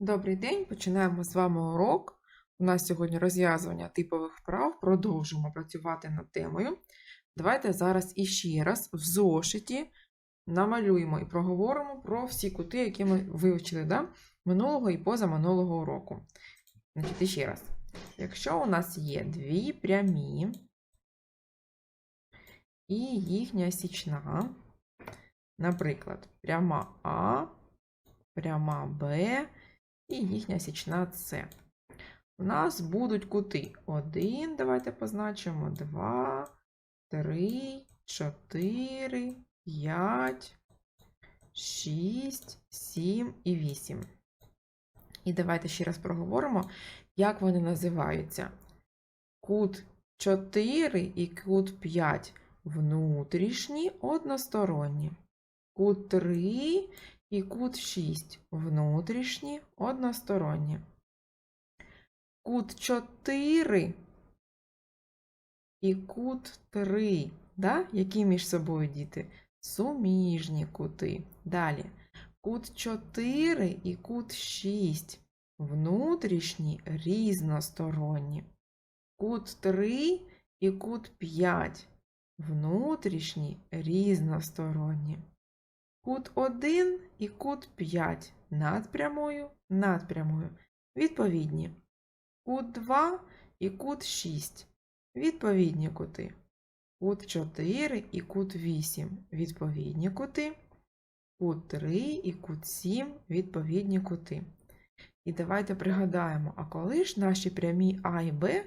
Добрий день, починаємо з вами урок. У нас сьогодні розв'язування типових вправ. Продовжуємо працювати над темою. Давайте зараз іще раз в зошиті намалюємо і проговоримо про всі кути, які ми вивчили да? минулого і позаминулого уроку. Значить, іще раз. Якщо у нас є дві прямі і їхня січна, наприклад, пряма А, пряма Б і їхня січна С. У нас будуть кути 1, давайте позначимо, 2, 3, 4, 5, 6, 7 і 8. І давайте ще раз проговоримо, як вони називаються. Кут 4 і кут 5 внутрішні односторонні. Кут 3 і кут 6 внутрішні односторонні. Кут 4 і кут 3, да? які між собою діти? Суміжні кути. Далі. Кут 4 і кут 6 внутрішні різносторонні. Кут 3 і кут 5 внутрішні різносторонні. Кут 1 і кут 5 над прямою, над прямою. Відповідні. Кут 2 і кут 6. Відповідні кути. Кут 4 і кут 8. Відповідні кути. Кут 3 і кут 7. Відповідні кути. І давайте пригадаємо, а коли ж наші прямі А і Б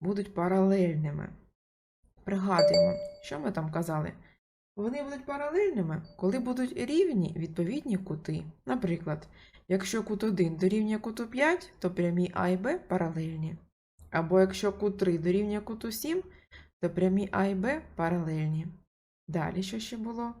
будуть паралельними? Пригадуємо, що ми там казали? Вони будуть паралельними, коли будуть рівні відповідні кути. Наприклад, якщо кут 1 дорівнює куту 5, то прямі А і Б паралельні. Або якщо кут 3 дорівнює куту 7, то прямі А і Б паралельні. Далі що ще було?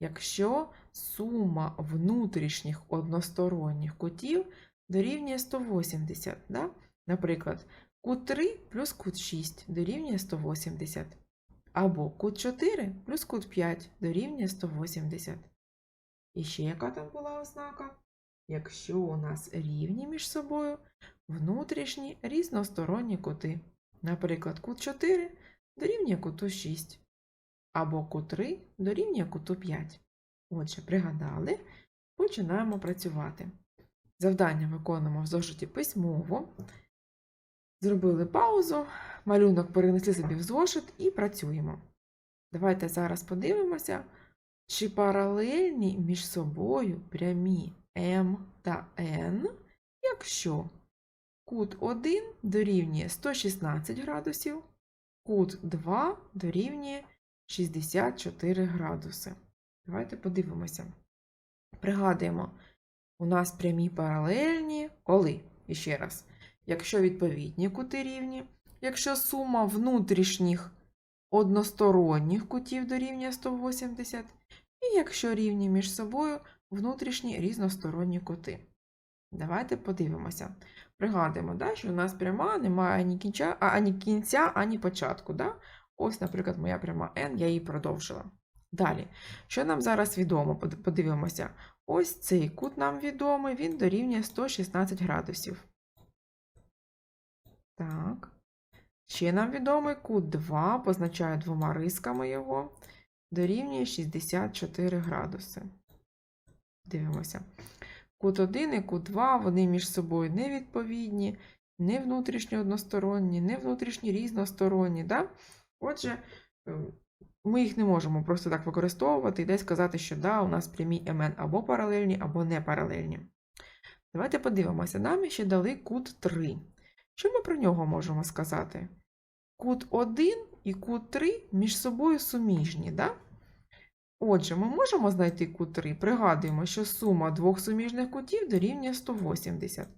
Якщо сума внутрішніх односторонніх кутів дорівнює 180, да? наприклад, кут 3 плюс кут 6 дорівнює 180. Або кут 4 плюс кут 5 дорівнює 180. І ще яка там була ознака? Якщо у нас рівні між собою внутрішні різносторонні кути. Наприклад, кут 4 дорівнює куту 6. Або кут 3 дорівнює куту 5. Отже, пригадали, починаємо працювати. Завдання виконуємо в зошиті письмово. Зробили паузу, малюнок перенесли собі в зошит і працюємо. Давайте зараз подивимося, чи паралельні між собою прямі М та Н, якщо кут 1 дорівнює 116 градусів, кут 2 дорівнює 64 градуси. Давайте подивимося. Пригадуємо, у нас прямі паралельні, коли? І ще раз якщо відповідні кути рівні, якщо сума внутрішніх односторонніх кутів дорівнює 180, і якщо рівні між собою внутрішні різносторонні кути. Давайте подивимося. Пригадуємо, да, що у нас пряма немає ані кінця, ані кінця, ані початку. Да? Ось, наприклад, моя пряма n, я її продовжила. Далі, що нам зараз відомо? Подивимося. Ось цей кут нам відомий, він дорівнює 116 градусів. Так. Ще нам відомий кут 2, позначаю двома рисками його, дорівнює 64 градуси. Дивимося. Кут 1 і кут 2, вони між собою не відповідні, не внутрішні односторонні, не внутрішні різносторонні. Да? Отже, ми їх не можемо просто так використовувати і десь сказати, що да, у нас прямі МН або паралельні, або не паралельні. Давайте подивимося. Нам ще дали кут 3. Що ми про нього можемо сказати? Кут 1 і кут 3 між собою суміжні, да? Отже, ми можемо знайти кут 3. Пригадуємо, що сума двох суміжних кутів дорівнює 180.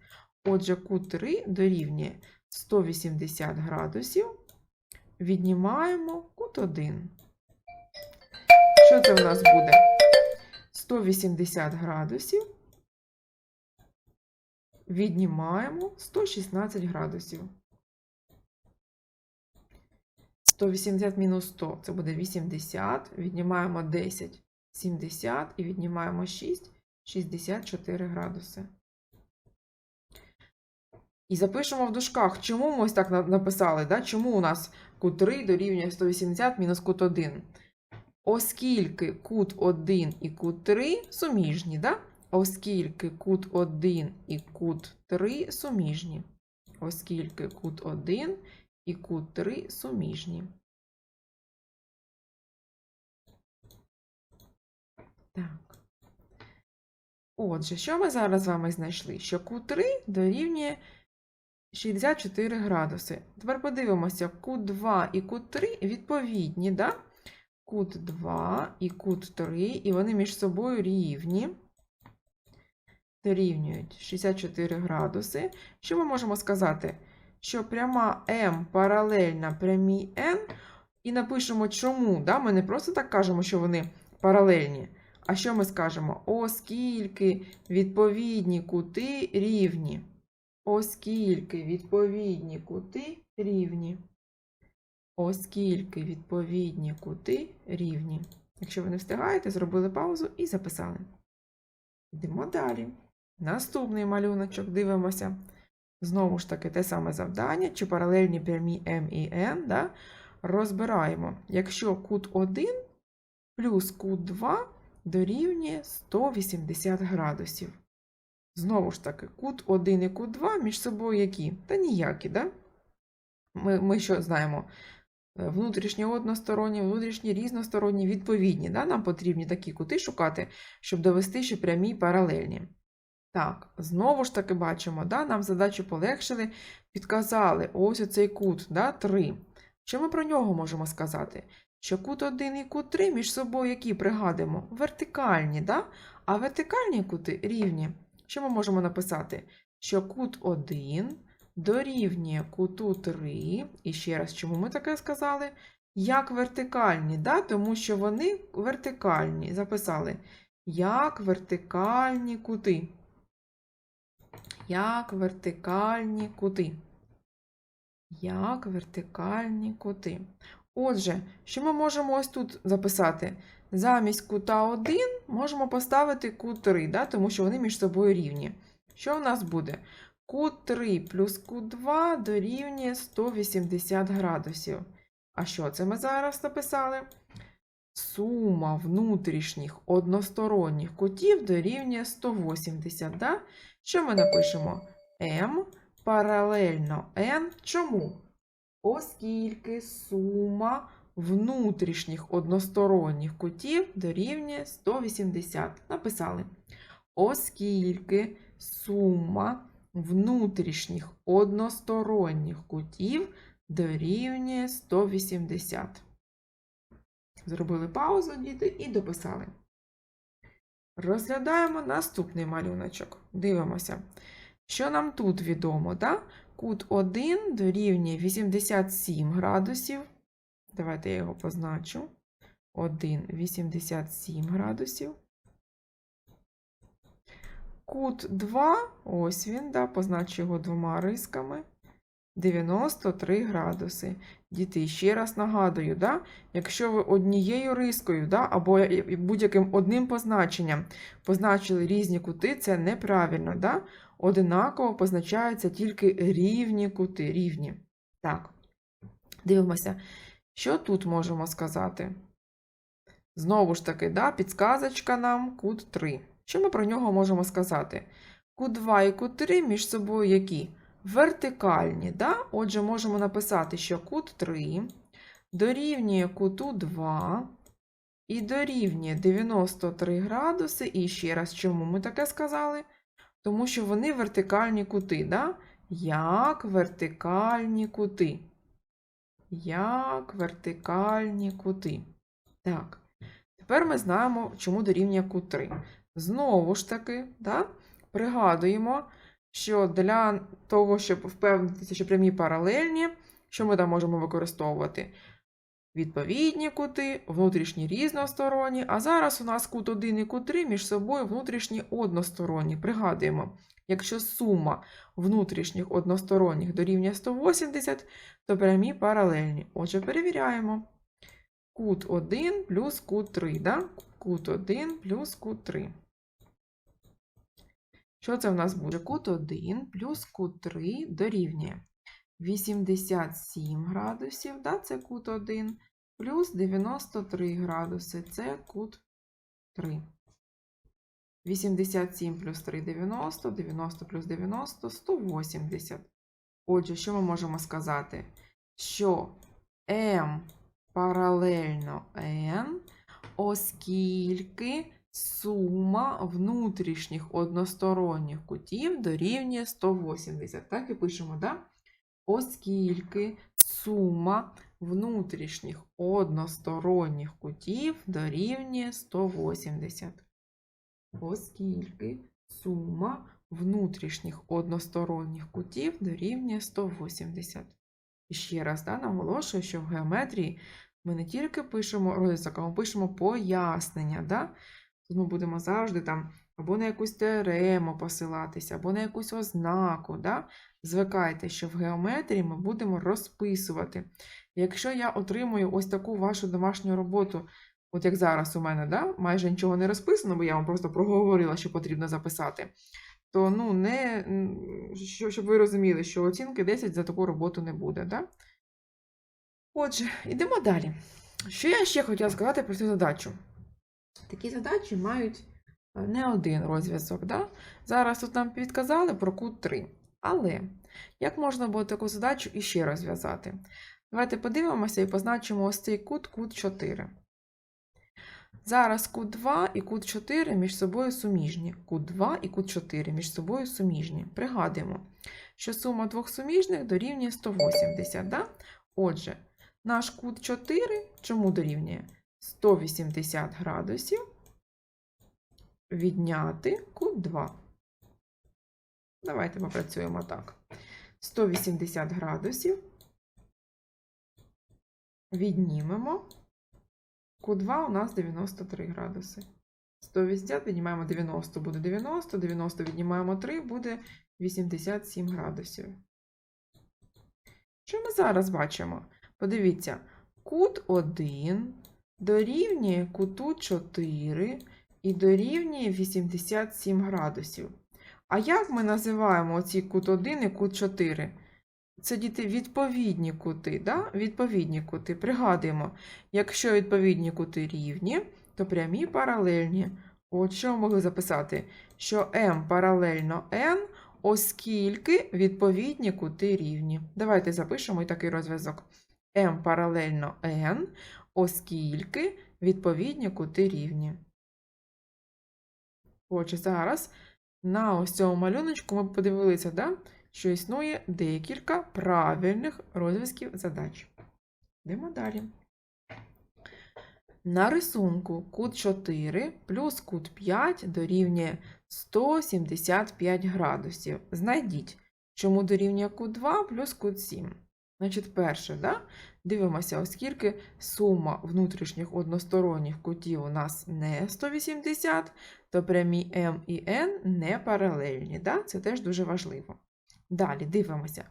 Отже, кут 3 дорівнює 180 градусів. Віднімаємо кут 1. Що це в нас буде? 180 градусів. Віднімаємо 116 градусів. 180 мінус 100 це буде 80. Віднімаємо 10, 70 і віднімаємо 6, 64 градуси. І запишемо в дужках, чому ми ось так написали, да? чому у нас кут 3 дорівнює 180 мінус кут 1. Оскільки кут 1 і кут 3 суміжні, да? Оскільки кут 1 і кут 3 суміжні. Оскільки кут 1 і кут 3 суміжні. Так. Отже, що ми зараз з вами знайшли? Що кут 3 дорівнює 64 градуси. Тепер подивимося, кут 2 і кут 3 відповідні, да? Кут 2 і кут 3, і вони між собою рівні. Дорівнюють 64 градуси. Що ми можемо сказати? Що пряма М паралельна прямій N, і напишемо чому. Да? Ми не просто так кажемо, що вони паралельні. А що ми скажемо? Оскільки відповідні кути рівні. Оскільки відповідні кути рівні. Оскільки відповідні кути рівні. Якщо ви не встигаєте, зробили паузу і записали. Йдемо далі. Наступний малюночок дивимося. Знову ж таки, те саме завдання, чи паралельні прямі М і N. Да? Розбираємо. Якщо кут 1 плюс кут 2 дорівнює 180 градусів. Знову ж таки, кут 1 і кут 2 між собою які? Та ніякі, да? Ми, ми що знаємо? Е, Внутрішні односторонні, внутрішні різносторонні, відповідні. Да? Нам потрібні такі кути шукати, щоб довести, що прямі паралельні. Так, знову ж таки бачимо, да? нам задачу полегшили, підказали ось оцей кут, да? 3. Що ми про нього можемо сказати? Що кут 1 і кут 3 між собою які пригадуємо? Вертикальні, да? а вертикальні кути рівні. Що ми можемо написати? Що кут 1 дорівнює куту 3. І ще раз, чому ми таке сказали? Як вертикальні, да? тому що вони вертикальні. Записали. Як вертикальні кути. Як вертикальні кути. Як вертикальні кути. Отже, що ми можемо ось тут записати? Замість кута 1 можемо поставити кут 3, да? тому що вони між собою рівні. Що в нас буде? Кут 3 плюс кут 2 дорівнює 180 градусів. А що це ми зараз написали? Сума внутрішніх односторонніх кутів дорівнює 180. Да? Що ми напишемо? М паралельно N. Чому? Оскільки сума внутрішніх односторонніх кутів дорівнює 180. Написали. Оскільки сума внутрішніх односторонніх кутів дорівнює 180. Зробили паузу, діти, і дописали. Розглядаємо наступний малюночок. Дивимося. Що нам тут відомо? Да? Кут 1 дорівнює 87 градусів. Давайте я його позначу. 1 87 градусів. Кут 2, ось він, да, позначу його двома рисками. 93 градуси. Діти, ще раз нагадую, да, якщо ви однією рискою да, або будь-яким одним позначенням позначили різні кути, це неправильно. Да? Одинаково позначаються тільки рівні кути. Рівні. Так, дивимося, що тут можемо сказати. Знову ж таки, да, підсказочка нам кут 3. Що ми про нього можемо сказати? Кут 2 і кут 3 між собою які? Вертикальні. Да? Отже, можемо написати, що кут 3 дорівнює куту 2 і дорівнює 93 градуси. І ще раз, чому ми таке сказали? Тому що вони вертикальні кути. Да? Як вертикальні кути. Як вертикальні кути. Так. Тепер ми знаємо, чому дорівнює кут 3. Знову ж таки, да, пригадуємо, що для того, щоб впевнитися, що прямі паралельні, що ми там можемо використовувати? Відповідні кути, внутрішні різносторонні, а зараз у нас кут 1 і кут 3 між собою внутрішні односторонні. Пригадуємо, якщо сума внутрішніх односторонніх дорівнює 180, то прямі паралельні. Отже, перевіряємо. Кут 1 плюс кут 3, да? Кут 1 плюс кут 3. Що це в нас буде? Кут 1 плюс кут 3 дорівнює 87 градусів, да, це кут 1, плюс 93 градуси, це кут 3. 87 плюс 3 – 90, 90 плюс 90 – 180. Отже, що ми можемо сказати? Що m паралельно n, оскільки сума внутрішніх односторонніх кутів дорівнює 180. Так і пишемо, да? Оскільки сума внутрішніх односторонніх кутів дорівнює 180. Оскільки сума внутрішніх односторонніх кутів дорівнює 180. І ще раз да, наголошую, що в геометрії ми не тільки пишемо розв'язок, а ми пишемо пояснення. Да? Ми будемо завжди там або на якусь теорему посилатися, або на якусь ознаку. Да? Звикайте, що в геометрії ми будемо розписувати. Якщо я отримую ось таку вашу домашню роботу, от як зараз у мене, да? майже нічого не розписано, бо я вам просто проговорила, що потрібно записати, то ну, не, що, щоб ви розуміли, що оцінки 10 за таку роботу не буде. Да? Отже, йдемо далі. Що я ще хотіла сказати про цю задачу? Такі задачі мають е, не один розв'язок. Да? Зараз тут нам підказали про кут 3. Але як можна було таку задачу іще розв'язати? Давайте подивимося і позначимо ось цей кут, кут 4. Зараз кут 2 і кут 4 між собою суміжні. Кут 2 і кут 4 між собою суміжні. Пригадуємо, що сума двох суміжних дорівнює 180. Да? Отже, наш кут 4 чому дорівнює? 180 градусів відняти кут 2. Давайте попрацюємо так. 180 градусів віднімемо. Кут 2 у нас 93 градуси. 180 віднімаємо 90, буде 90, 90 віднімаємо 3, буде 87 градусів. Що ми зараз бачимо? Подивіться, кут 1 дорівнює куту 4 і дорівнює 87 градусів. А як ми називаємо оці кут 1 і кут 4? Це діти відповідні кути, да? відповідні кути. Пригадуємо, якщо відповідні кути рівні, то прямі паралельні. От що ми могли записати? Що m паралельно n, оскільки відповідні кути рівні. Давайте запишемо і такий розв'язок. m паралельно n, оскільки відповідні кути рівні. Отже, зараз на ось цьому малюночку ми подивилися, да, що існує декілька правильних розв'язків задач. Йдемо далі. На рисунку кут 4 плюс кут 5 дорівнює 175 градусів. Знайдіть, чому дорівнює кут 2 плюс кут 7. Значить, перше, да? дивимося, оскільки сума внутрішніх односторонніх кутів у нас не 180, то прямі m і n не паралельні. Да? Це теж дуже важливо. Далі дивимося.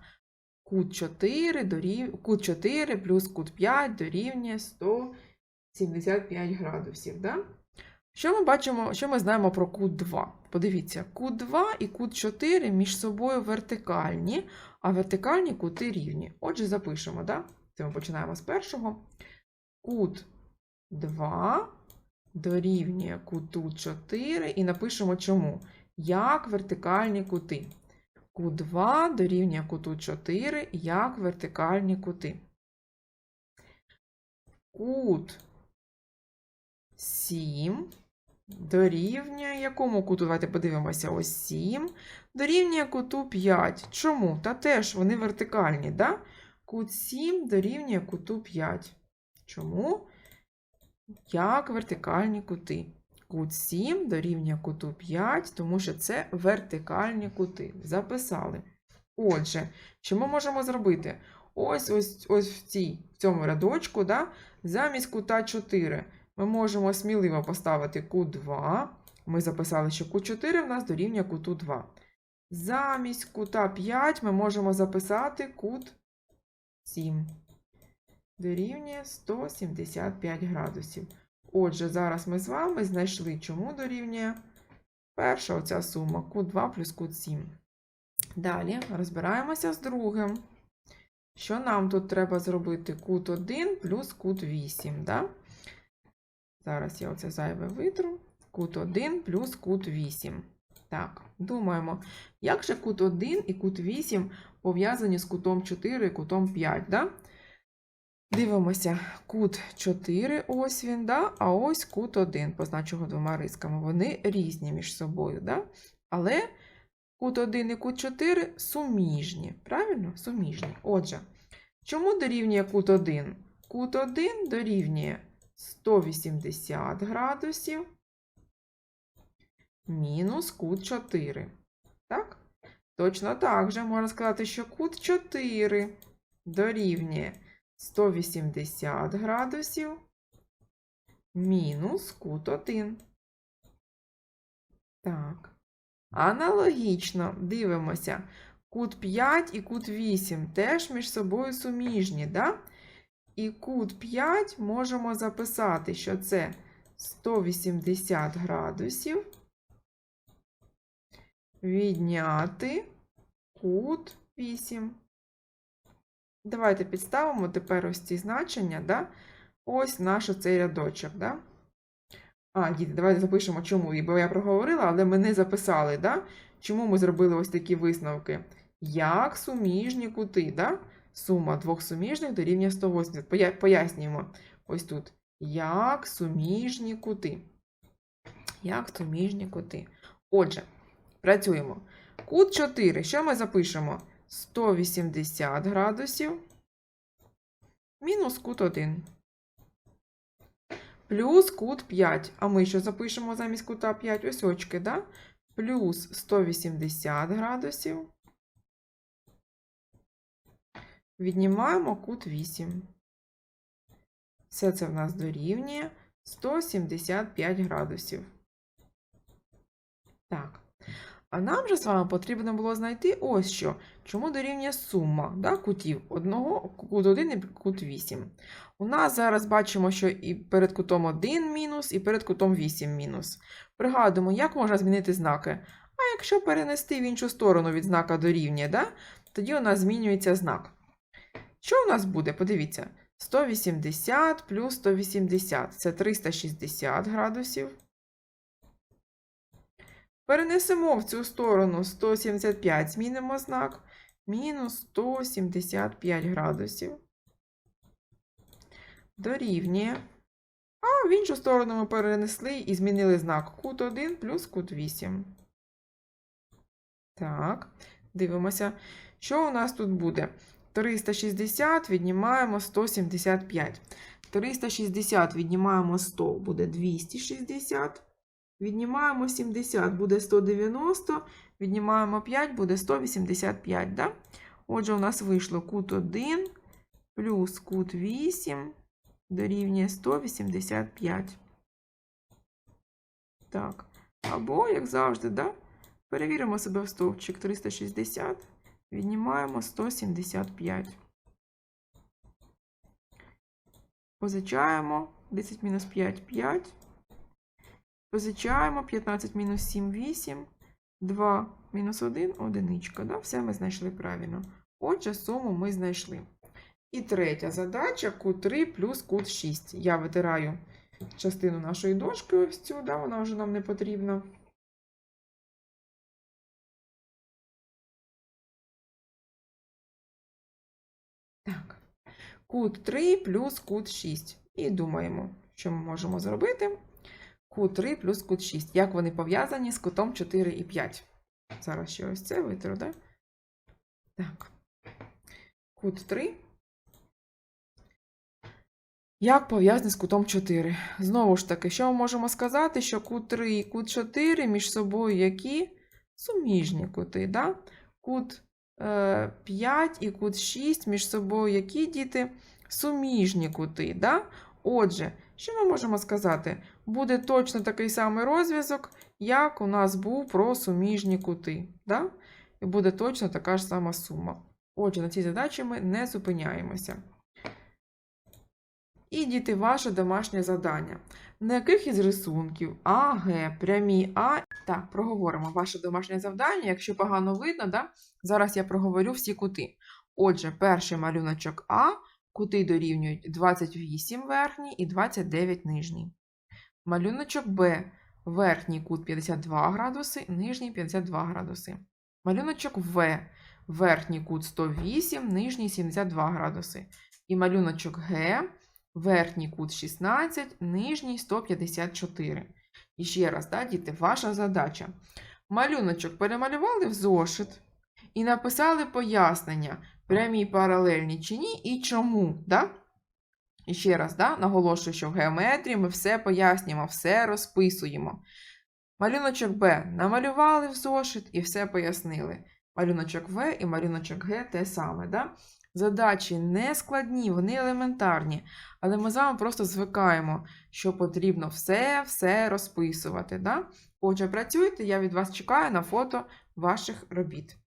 Кут 4, дорів... кут 4 плюс кут 5 дорівнює 175 градусів. Да? Що ми бачимо, що ми знаємо про кут 2? Подивіться, кут 2 і кут 4 між собою вертикальні, а вертикальні кути рівні. Отже, запишемо, да? Це ми починаємо з першого. Кут 2 дорівнює куту 4 і напишемо чому. Як вертикальні кути. Кут 2 дорівнює куту 4 як вертикальні кути. Кут 7 дорівнює якому куту? Давайте подивимося. Ось 7. Дорівнює куту 5. Чому? Та теж вони вертикальні, да? Кут 7 дорівнює куту 5. Чому? Як вертикальні кути. Кут 7 дорівнює куту 5, тому що це вертикальні кути. Записали. Отже, що ми можемо зробити? Ось ось ось в, цій, в цьому рядочку, да, замість кута 4 ми можемо сміливо поставити кут 2. Ми записали, що кут 4 в нас дорівнює куту 2. Замість кута 5 ми можемо записати кут 7. Дорівнює 175 градусів. Отже, зараз ми з вами знайшли, чому дорівнює Перша оця сума кут 2 плюс кут 7. Далі розбираємося з другим. Що нам тут треба зробити? Кут 1 плюс кут 8. Да? Зараз я оце зайве витру. Кут 1 плюс кут 8. Так, думаємо, як же кут 1 і кут 8 пов'язані з кутом 4 і кутом 5, да? Дивимося, кут 4, ось він, да? а ось кут 1, позначу його двома рисками. Вони різні між собою, да? але кут 1 і кут 4 суміжні. Правильно? Суміжні. Отже, чому дорівнює кут 1? Кут 1 дорівнює 180 градусів мінус кут 4. Так? Точно так же можна сказати, що кут 4 дорівнює 180 градусів мінус кут 1. Так. Аналогічно дивимося. Кут 5 і кут 8 теж між собою суміжні, да? І кут 5 можемо записати, що це 180 градусів відняти кут 8. Давайте підставимо тепер ось ці значення, да? ось наш оцей рядочок. Да? А, діти, давайте запишемо, чому. Бо я проговорила, але ми не записали, да? чому ми зробили ось такі висновки. Як суміжні кути, да? Сума двох суміжних дорівнює 180. Пояснюємо ось тут. Як суміжні кути. Як суміжні кути. Отже, працюємо. Кут 4. Що ми запишемо? 180 градусів мінус кут 1. Плюс кут 5. А ми що запишемо замість кута 5? Ось очки, да? Плюс 180 градусів. Віднімаємо кут 8. Все це в нас дорівнює 175 градусів. Так. А нам же з вами потрібно було знайти ось що. Чому дорівнює сума да, кутів одного, кут 1 і кут 8. У нас зараз бачимо, що і перед кутом 1 мінус, і перед кутом 8 мінус. Пригадуємо, як можна змінити знаки. А якщо перенести в іншу сторону від знака дорівнює, да, тоді у нас змінюється знак. Що у нас буде? Подивіться. 180 плюс 180 це 360 градусів. Перенесемо в цю сторону 175, змінимо знак. Мінус 175 градусів. Дорівнює. А в іншу сторону ми перенесли і змінили знак кут 1 плюс кут 8. Так, дивимося, що у нас тут буде. 360 віднімаємо 175. 360 віднімаємо 100, буде 260. Віднімаємо 70, буде 190. Віднімаємо 5, буде 185. Да? Отже, у нас вийшло кут 1 плюс кут 8 дорівнює 185. Так. Або, як завжди, да? перевіримо себе в стовпчик 360. Віднімаємо 175. Позичаємо 10 мінус 5 5. Позичаємо 15 мінус 7 8. 2 мінус 1 одиничка. Да? Все ми знайшли правильно. Отже, суму ми знайшли. І третя задача кут 3 плюс кут 6. Я витираю частину нашої дошки ось цю, да? вона вже нам не потрібна. Так. Кут 3 плюс кут 6. І думаємо, що ми можемо зробити. Кут 3 плюс кут 6. Як вони пов'язані з кутом 4 і 5. Зараз ще ось це витру, да? Так. Кут 3. Як пов'язані з кутом 4? Знову ж таки, що ми можемо сказати, що кут 3 і кут 4 між собою які суміжні кути, да? Кут 5 і кут 6 між собою які діти суміжні кути. Да? Отже, що ми можемо сказати? Буде точно такий самий розв'язок, як у нас був про суміжні кути. Да? І буде точно така ж сама сума. Отже, на цій задачі ми не зупиняємося. І діти, ваше домашнє завдання. На яких із рисунків А, Г, прямі А. Так, проговоримо ваше домашнє завдання. Якщо погано видно, да? зараз я проговорю всі кути. Отже, перший малюночок А, кути дорівнюють 28 верхній і 29 нижній. Малюночок Б, верхній кут 52 градуси, нижній 52 градуси. Малюночок В, верхній кут 108, нижній 72 градуси. І малюночок Г, верхній кут 16, нижній 154. І ще раз, да, діти, ваша задача. Малюночок перемалювали в зошит і написали пояснення, прямі паралельні чи ні, і чому. Да? І ще раз, да, наголошую, що в геометрії ми все пояснюємо, все розписуємо. Малюночок Б намалювали в зошит і все пояснили. Малюночок В і малюночок Г те саме. Да? Задачі не складні, вони елементарні, але ми з вами просто звикаємо, що потрібно все-все розписувати. Да? Отже, працюйте, я від вас чекаю на фото ваших робіт.